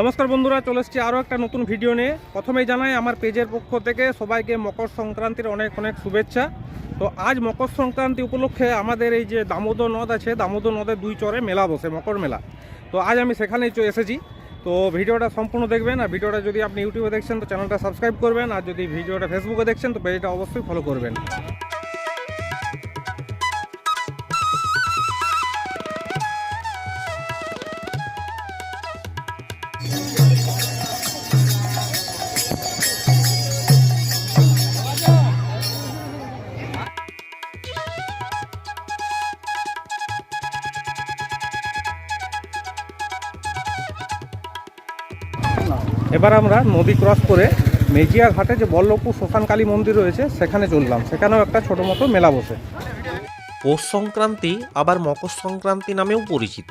নমস্কার বন্ধুরা, চলে এসেছি আরও একটা নতুন ভিডিও নিয়ে। প্রথমেই জানাই, আমার পেজের পক্ষ থেকে সবাইকে মকর সংক্রান্তির অনেক অনেক শুভেচ্ছা। তো আজ মকর সংক্রান্তি উপলক্ষে আমাদের এই যে দামোদর নদ আছে, দামোদর নদের দুই চরে মেলা বসে, মকর মেলা। তো আজ আমি সেখানেই এসেছি। তো ভিডিওটা সম্পূর্ণ দেখবেন, আর ভিডিওটা যদি আপনি ইউটিউবে দেখছেন, তো চ্যানেলটা সাবস্ক্রাইব করবেন, আর যদি ভিডিওটা ফেসবুকে দেখছেন, তো পেজটা অবশ্যই ফলো করবেন। এবার আমরা নদী ক্রস করে মেজিয়া ঘাটে যে বল্লভপুর শ্মশানকালী মন্দির রয়েছে, সেখানে চললাম। সেখানেও একটা ছোটো মতো মেলা বসে। পৌষ সংক্রান্তি আবার মকর সংক্রান্তি নামেও পরিচিত।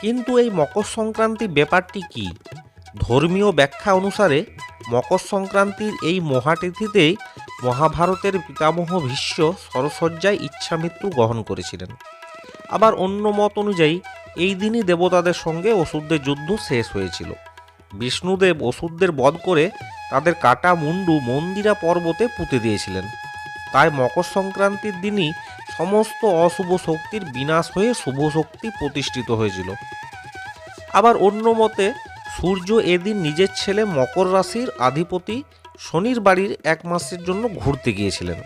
কিন্তু এই মকর সংক্রান্তি ব্যাপারটি কি? ধর্মীয় ব্যাখ্যা অনুসারে মকর সংক্রান্তির এই মহাতিথিতেই মহাভারতের পিতামহ ভীষ্ম সরসজ্জায় ইচ্ছামৃত্যু গ্রহণ করেছিলেন। আবার অন্য মত অনুযায়ী, এই দিনই দেবতাদের সঙ্গে ওষুধদের যুদ্ধ শেষ হয়েছিল। বিষ্ণুদেব ওষুধদের বধ করে তাদের কাটা মুন্ডু মন্দিরা পর্বতে পুঁতে দিয়েছিলেন। তাই মকর সংক্রান্তির দিনই সমস্ত অশুভ শক্তির বিনাশ হয়ে শুভ শক্তি প্রতিষ্ঠিত হয়েছিল। আবার অন্য মতে, সূর্য এদিন নিজের ছেলে মকর রাশির আধিপতি শনির বাড়ির এক মাসের জন্য ঘুরতে গিয়েছিলেন।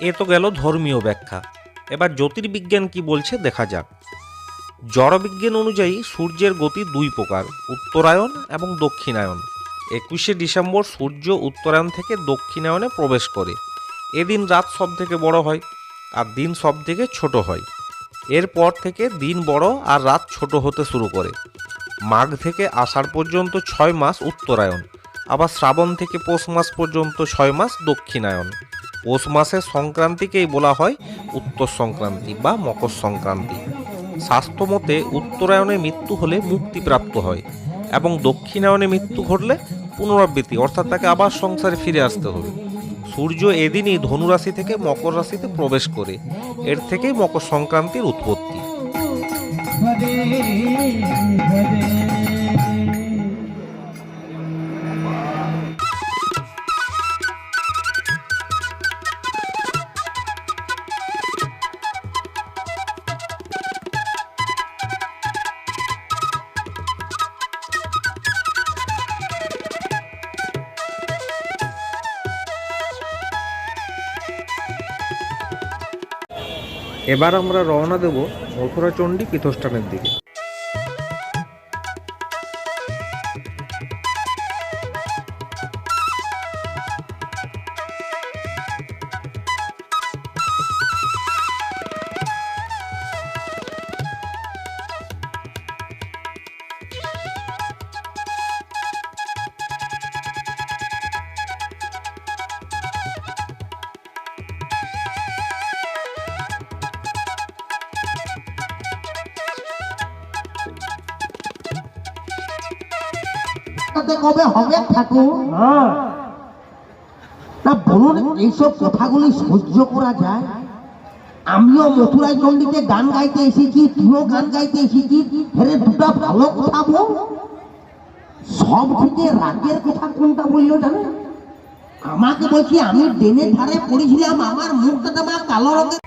এ তো গেল ধর্মীয় ব্যাখ্যা। এবার জ্যোতির্বিজ্ঞান কি বলছে দেখা যাক। জড়বিজ্ঞান অনুযায়ী সূর্যের গতি দুই প্রকার, উত্তরায়ণ এবং দক্ষিণায়ন একুশে ডিসেম্বর সূর্য উত্তরায়ণ থেকে দক্ষিণায়নে প্রবেশ করে। এদিন রাত সব থেকে বড় হয় আর দিন সব থেকে ছোট হয়। এরপর থেকে দিন বড় আর রাত ছোট হতে শুরু করে। মাঘ থেকে আষাঢ় পর্যন্ত ছয় মাস উত্তরায়ণ, আবার শ্রাবণ থেকে পৌষ মাস পর্যন্ত ছয় মাস দক্ষিণায়ন পৌষ মাসের সংক্রান্তিকেই বলা হয় উত্তর সংক্রান্তি বা মকর সংক্রান্তি। স্বাস্থ্যমতে উত্তরায়ণে মৃত্যু হলে মুক্তিপ্রাপ্ত হয় এবং দক্ষিণায়নে মৃত্যু ঘটলে পুনরাবৃত্তি, অর্থাৎ তাকে আবার সংসারে ফিরে আসতে হবে। সূর্য এদিনই ধনুরাশি থেকে মকর রাশিতে প্রবেশ করে। এর থেকেই মকর সংক্রান্তির উৎপত্তি। এবার আমরা রওনা দেব মথুরাচণ্ডী পীঠস্থানের দিকে। তাতে কবে হবে ঠাকুর? না। বলুন এইসব কথাগুলি সহ্য করা যায়? আমিও মথুরাই চণ্ডীতে গান গাইতে এসেছি তুইও গান গাইতে এসেছি হেরে দুটা ভালো কথা বল। সব থেকে রাগের কথা কোনটা বলল জানে? আমাকে বলছি আমি ডেনে ধারে পড়েছিলাম আমার মুখটা মা কালো রঙের।